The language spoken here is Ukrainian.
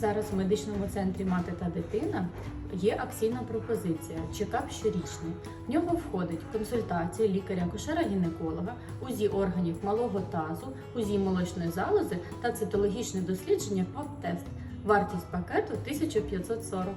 Зараз в медичному центрі мати та дитина є акційна пропозиція чекап щорічний. В нього входить консультація лікаря-кошера-гінеколога, УЗІ органів малого тазу, УЗІ молочної залози та цитологічне дослідження ПАП-тест. Вартість пакету 1540.